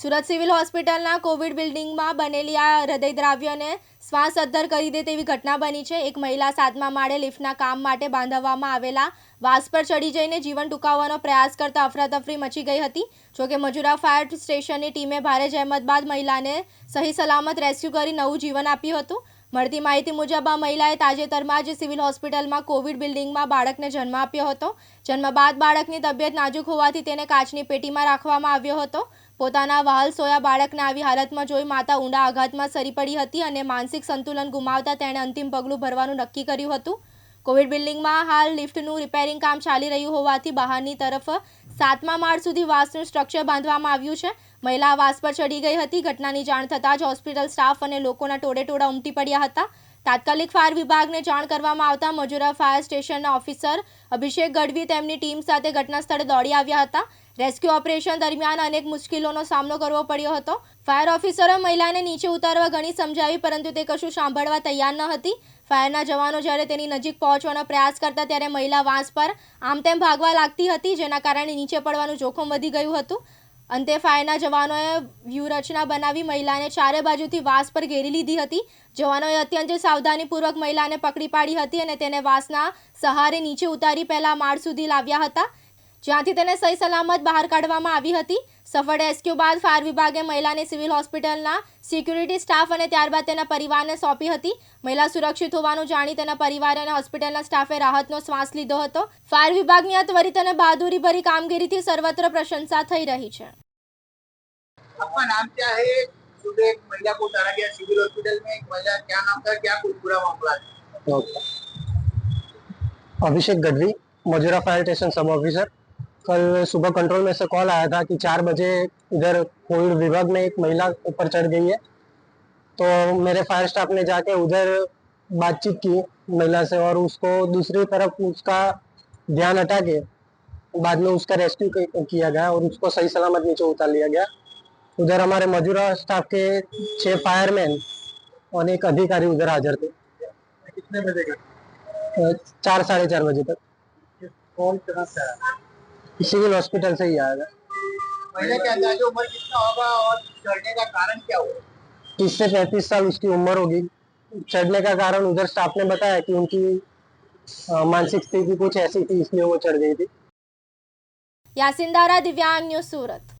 Surat civil હોસ્પિટલના Covid બિલ્ડિંગમાં બનેલી આ હૃદયદ્રાવ્યને શ્વાસ અદ્ધર કરી દે તેવી ઘટના બની છે. એક મહિલા સાતમા માળે લિફ્ટના કામ માટે બાંધવામાં આવેલા વાસ પર ચડી જઈને જીવન ટૂંકાવવાનો પ્રયાસ કરતા અફરાતફરી મચી ગઈ હતી. જોકે મજુરા ફાયર સ્ટેશનની ટીમે ભારે જહેમત બાદ મહિલાને સહી સલામત રેસ્ક્યુ કરી નવું જીવન આપ્યું હતું. મળતી માહિતી મુજબ આ મહિલાએ તાજેતરમાં જ સિવિલ હોસ્પિટલમાં કોવિડ બિલ્ડિંગમાં બાળકને જન્મ આપ્યો હતો. જન્મ બાદ બાળકની તબિયત નાજુક હોવાથી તેને કાચની પેટીમાં રાખવામાં આવ્યો હતો. પોતાના વહાલ સોયા બાળકને આવી હાલતમાં જોઈ માતા ઊંડા આઘાતમાં સરી પડી હતી અને માનસિક સંતુલન ગુમાવતા તેણે અંતિમ પગલું ભરવાનું નક્કી કર્યું હતું. કોવિડ બિલ્ડિંગમાં હાલ લિફ્ટનું રિપેરિંગ કામ ચાલી રહ્યું હોવાથી બહારની તરફ સાતમા માળ સુધી વાસનું સ્ટ્રક્ચર બાંધવામાં આવ્યું છે. મહિલા વાસ પર ચડી ગઈ હતી. ઘટનાની જાણ થતાં જ હોસ્પિટલ સ્ટાફ અને લોકોના ટોળે ટોળા ઉમટી પડ્યા હતા. તાત્કાલિક ફાયર વિભાગને જાણ કરવામાં આવતા મજુરા ફાયર સ્ટેશનના ઓફિસર અભિષેક ગઢવી તેમની ટીમ સાથે ઘટના સ્થળે દોડી આવ્યા હતા. રેસ્ક્યુ ઓપરેશન દરમિયાન અનેક મુશ્કેલીઓનો સામનો કરવો પડ્યો હતો. ફાયર ઓફિસરો મહિલાને નીચે ઉતારવા ઘણી સમજાવી, પરંતુ તે કશું સાંભળવા તૈયાર ન હતી. ફાયરના જવાનો જ્યારે તેની નજીક પહોંચવાનો પ્રયાસ કરતા ત્યારે મહિલા વાંસ પર આમ તેમ ભાગવા લાગતી હતી, જેના કારણે નીચે પડવાનું જોખમ વધી ગયું હતું. અંતે ફાયરના જવાનોએ વ્યૂહરચના બનાવી મહિલાને ચારે બાજુથી વાસ પર ઘેરી લીધી હતી. જવાનોએ અત્યંત સાવધાનીપૂર્વક મહિલાને પકડી પાડી હતી અને તેને વાસના સહારે નીચે ઉતારી પહેલા માળ સુધી લાવ્યા હતા, જ્યાંથી તેને સહી સલામત બહાર કાઢવામાં આવી હતી. સફળ રેસ્ક્યુ બાદ ફાયર વિભાગે મહિલાને સિવિલ હોસ્પિટલના સિક્યુરિટી સ્ટાફ અને ત્યારબાદ તેના પરિવારને સોંપી હતી મહિલા સુરક્ષિત હોવાનું જાણી તેના પરિવાર અને હોસ્પિટલના સ્ટાફે રાહતનો શ્વાસ લીધો હતો ફાયર વિભાગની આ ત્વરિત અને બહાદુરીભરી કામગીરીથી સર્વત્ર પ્રશંસા થઈ રહી છે आपका नाम क्या है सुबह एक महिला को उतारा गया सिविल हॉस्पिटल में एक महिला क्या नाम था क्या कुछ पूरा मामला है ओके। अभिषेक गढ़वी मजूरा फायर स्टेशन सब ऑफिसर कल सुबह कंट्रोल में से कॉल आया था कि चार बजे इधर कोविड विभाग में एक महिला ऊपर चढ़ गई है। तो मेरे फायर स्टाफ ने जाके उधर बातचीत की महिला से और उसको दूसरी तरफ़ उसका ध्यान हटा के बाद में उसका रेस्क्यू किया गया और उसको सही सलामत नीचे उतार लिया गया। उधर हमारे मजूरा स्टाफ के छह फायरमैन और एक अधिकारी उधर हाजिर थे। कितने बजे का? चार साढ़े चार बजे तक। कौन कहाँ से आया? सिविल हॉस्पिटल से ही आएगा महिला के अंदाजे उम्र कितना होगा और चढ़ने का कारण क्या होगा तीस से पैंतीस साल उसकी उम्र होगी। चढ़ने का कारण उधर स्टाफ ने बताया कि उनकी मानसिक स्थिति कुछ ऐसी थी इसलिए वो चढ़ गई थी। यासिंदारा दिव्यांग न्यूज़ सूरत।